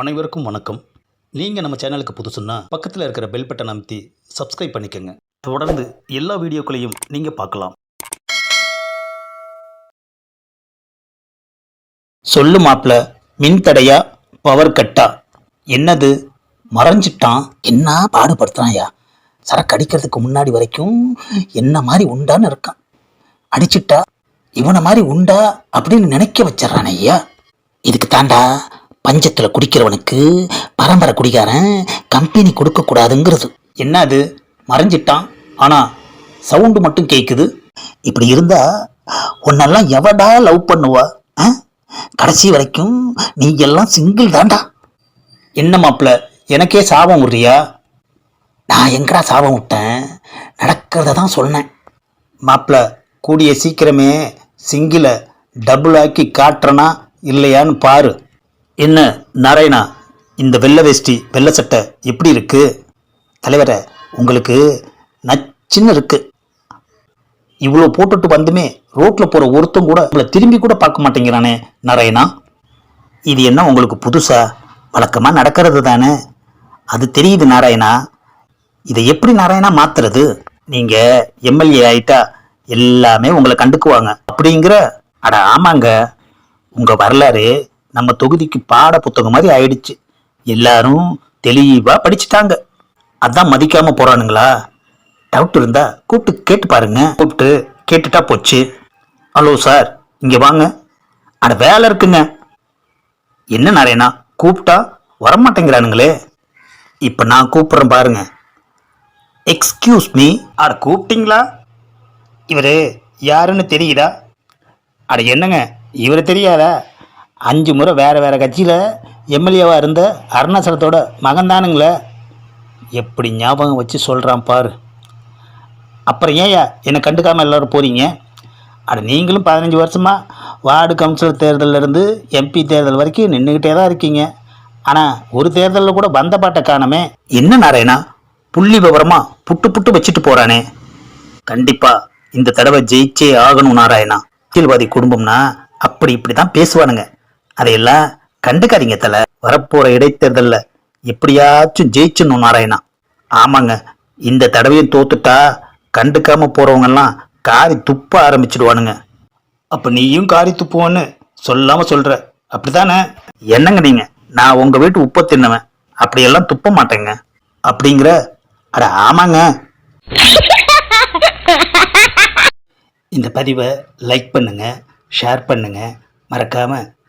அனைவருக்கும் வணக்கம். நீங்கள் நம்ம சேனலுக்கு புதுசுன்னா பக்கத்தில் இருக்கிற பெல் பட்டன் அமைத்தி சப்ஸ்கிரைப் பண்ணிக்கோங்க. தொடர்ந்து எல்லா வீடியோக்களையும் நீங்கள் பார்க்கலாம். சொல்லு மாப்பிள மின் தடையா பவர் கட்டா என்னது? மறைஞ்சிட்டான். என்ன பாடுபடுத்துறான்யா? சரக்கு அடிக்கிறதுக்கு முன்னாடி வரைக்கும் என்ன மாதிரி உண்டான்னு இருக்கான். அடிச்சிட்டா? இவனை மாதிரி உண்டா அப்படின்னு நினைக்க வச்சிடறான் ஐயா. இதுக்கு தாண்டா பஞ்சத்தில் குடிக்கிறவனுக்கு பரம்பரை குடிகாரன் கம்பெனி கொடுக்கக்கூடாதுங்கிறது. என்ன அது மறைஞ்சிட்டான். ஆனால் சவுண்டு மட்டும் கேட்குது இப்படி இருந்தா உன்னெல்லாம் எவடா லவ் பண்ணுவா? ஆ? கடைசி வரைக்கும் நீ எல்லாம் சிங்கிள் தாண்டா என்ன மாப்பிள எனக்கே சாபம் விடுறியா நான் எங்கடா சாபம் விட்டேன் நடக்கிறத தான் சொன்னேன். மாப்பிள கூடிய சீக்கிரமே சிங்கிளை டபுள் ஆக்கி காட்டுறனா இல்லையான்னு பாரு. என்ன நாராயணா இந்த வெள்ளை வேஷ்டி வெள்ளை சட்டை எப்படி இருக்கு? தலைவரை உங்களுக்கு நச்சுன்னு இருக்கு. இவ்வளோ போட்டுட்டு வந்துமே ரோட்டில் போகிற ஒருத்தம் கூட உங்களை திரும்பி கூட பார்க்க மாட்டேங்கிறானே நாராயணா. இது என்ன உங்களுக்கு புதுசா? வழக்கமாக நடக்கிறது தானே? அது தெரியுது நாராயணா. இதை எப்படி நாராயணா மாத்துறது? நீங்க எம்எல்ஏ ஆயிட்டா எல்லாமே உங்களை கண்டுக்குவாங்க. அப்படிங்கிற அட ஆமாங்க உங்க வரலாறு நம்ம தொகுதிக்கு பாட புத்தகம் மாதிரி ஆயிடுச்சு. எல்லாரும் தெளிவாக படிச்சுட்டாங்க. அதான் மதிக்காம போறானுங்களா? டவுட் இருந்தா கூப்பிட்டு கேட்டு பாருங்க. கூப்பிட்டு கேட்டுட்டா போச்சு. ஹலோ சார் இங்க வாங்க. அட வேலை இருக்குங்க. என்ன நாராயணா? கூப்பிட்டா வரமாட்டேங்கிறானுங்களே. இப்போ நான் கூப்பிட்றேன் பாருங்க. எக்ஸ்கியூஸ் மீ அட கூப்பிட்டீங்களா? இவர் யாருன்னு தெரியுதா? அட என்னங்க? இவர் தெரியாதா? அஞ்சு முறை வேறு வேறு கட்சியில் எம்எல்ஏவாக இருந்த அருணாச்சலத்தோட மகன்தானுங்களே எப்படி ஞாபகம் வச்சு சொல்கிறான் பாரு. அப்புறம் ஏயா என்னை கண்டுக்காமல் எல்லோரும் போகிறீங்க அட நீங்களும் பதினஞ்சு வருஷமாக வார்டு கவுன்சிலர் தேர்தல்ல இருந்து எம்பி தேர்தல் வரைக்கும் நின்றுக்கிட்டே தான் இருக்கீங்க. ஆனால் ஒரு தேர்தலில் கூட வந்த பாட்டை காணமே. என்ன நாராயணா? புள்ளி விவரமாக புட்டு புட்டு வச்சுட்டு போகிறானே கண்டிப்பாக இந்த தடவை ஜெயிச்சே ஆகணும் நாராயணா. அரசியல்வாதி குடும்பம்னா அப்படி இப்படி தான் பேசுவானுங்க. அதையெல்லாம் கண்டுக்காதீங்க தல. வரப்போற இடைத்தேர்தல்ல எப்படியாச்சும் ஜெயிச்சிடணும் நாராயணா. ஆமாங்க இந்த தடவையும் தோத்துட்டா கண்டுக்காம போறவங்கெல்லாம் காரி துப்ப ஆரம்பிச்சிடுவானுங்க. அப்ப நீயும் காரி துப்புவோன்னு சொல்லாம சொல்ற. அப்படித்தானே? என்னங்க நீங்க? நான் உங்க வீட்டு உப்ப தின்னவன். அப்படியெல்லாம் துப்ப மாட்டேங்க. அப்படிங்கிற அட ஆமாங்க. இந்த பதிவை லைக் பண்ணுங்க ஷேர் பண்ணுங்க. மறக்காம